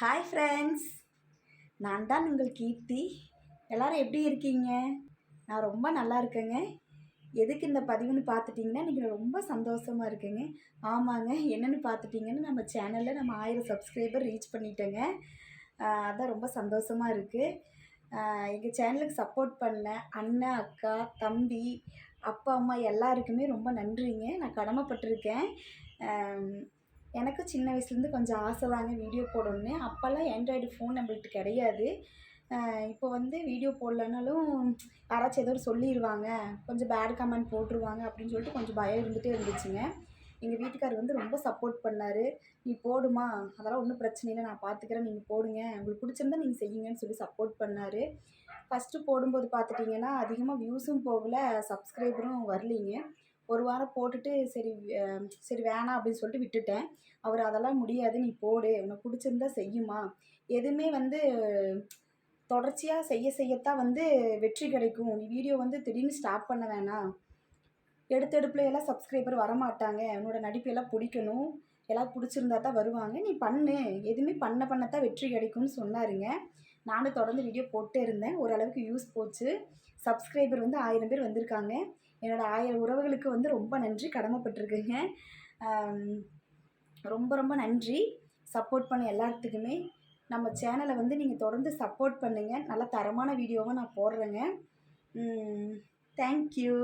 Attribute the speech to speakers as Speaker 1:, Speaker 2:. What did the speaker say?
Speaker 1: Hi friends நான் தான் உங்கள் கீர்த்தி. எல்லோரும் எப்படி இருக்கீங்க? நான் ரொம்ப நல்லா இருக்கேங்க. எதுக்கு இந்த பதிவுன்னு பார்த்துட்டிங்கன்னா நீங்கள் ரொம்ப சந்தோஷமாக இருக்குங்க. ஆமாங்க என்னென்னு பார்த்துட்டிங்கன்னு நம்ம சேனலில் நம்ம ஆயிரம் சப்ஸ்கிரைபர் ரீச் பண்ணிட்டேங்க. அதான் ரொம்ப சந்தோஷமாக இருக்குது எங்கள் சேனலுக்கு சப்போர்ட் பண்ண அண்ணன் அக்கா தம்பி அப்பா அம்மா எல்லாருக்குமே ரொம்ப நன்றிங்க. நான் கடமைப்பட்டிருக்கேன். எனக்கும் எனக்கு சின்ன வயசுலேருந்து கொஞ்சம் ஆசை தாங்க வீடியோ போடணும்னு. அப்போல்லாம் ஆண்ட்ராய்டு ஃபோன் நம்மள்ட்ட கிடையாது. இப்போ வந்து வீடியோ போடலனாலும் யாராச்சும் ஏதோ ஒரு சொல்லிடுவாங்க கொஞ்சம் பேட் கமெண்ட் போட்டுருவாங்க அப்படின்னு சொல்லிட்டு கொஞ்சம் பயம் இருந்துகிட்டே இருந்துச்சுங்க. எங்கள் வீட்டுக்கார் வந்து ரொம்ப சப்போர்ட் பண்ணார். நீ போடுமா? அதெல்லாம் ஒன்றும் பிரச்சனை இல்லை. நான் பார்த்துக்கிறேன் நீங்கள் போடுங்க. உங்களுக்கு பிடிச்சிருந்தா நீங்கள் செய்யுங்கன்னு சொல்லி சப்போர்ட் பண்ணார். ஃபஸ்ட்டு போடும்போது பார்த்துட்டிங்கன்னா அதிகமாக வியூஸும் போகல. சப்ஸ்கிரைபரும் வரலிங்க. ஒரு வாரம் போட்டுட்டு சரி சரி வேணாம் அப்படின்னு சொல்லிட்டு விட்டுட்டேன். அவர் அதெல்லாம் முடியாது நீ போடு. உனக்கு பிடிச்சிருந்தா செய்யுமா? எதுவுமே வந்து தொடர்ச்சியாக செய்ய செய்யத்தான் வந்து வெற்றி கிடைக்கும். நீ வீடியோ வந்து திடீர்னு ஸ்டாப் பண்ண வேணாம். எடுத்தெடுப்புல எல்லாம் சப்ஸ்கிரைபர் வரமாட்டாங்க. உன்னோட நடிப்பு எல்லாம் பிடிக்கணும். எல்லாம் பிடிச்சிருந்தா தான் வருவாங்க. நீ பண்ணு. எதுவுமே பண்ண பண்ணத்தான் வெற்றி கிடைக்கும்னு சொன்னாருங்க. நானும் தொடர்ந்து வீடியோ போட்டே இருந்தேன். ஓரளவுக்கு யூஸ் போச்சு. சப்ஸ்கிரைபர் வந்து ஆயிரம் பேர் வந்திருக்காங்க. என்னோடய ஆயிரம் உறவுகளுக்கு வந்து ரொம்ப நன்றி. கடமைப்பட்டிருக்குங்க. ரொம்ப ரொம்ப நன்றி. சப்போர்ட் பண்ண எல்லாத்துக்குமே. நம்ம சேனலை வந்து நீங்கள் தொடர்ந்து சப்போர்ட் பண்ணுங்கள் நல்ல தரமான வீடியோவாக நான் போடுறேங்க. தேங்க்யூ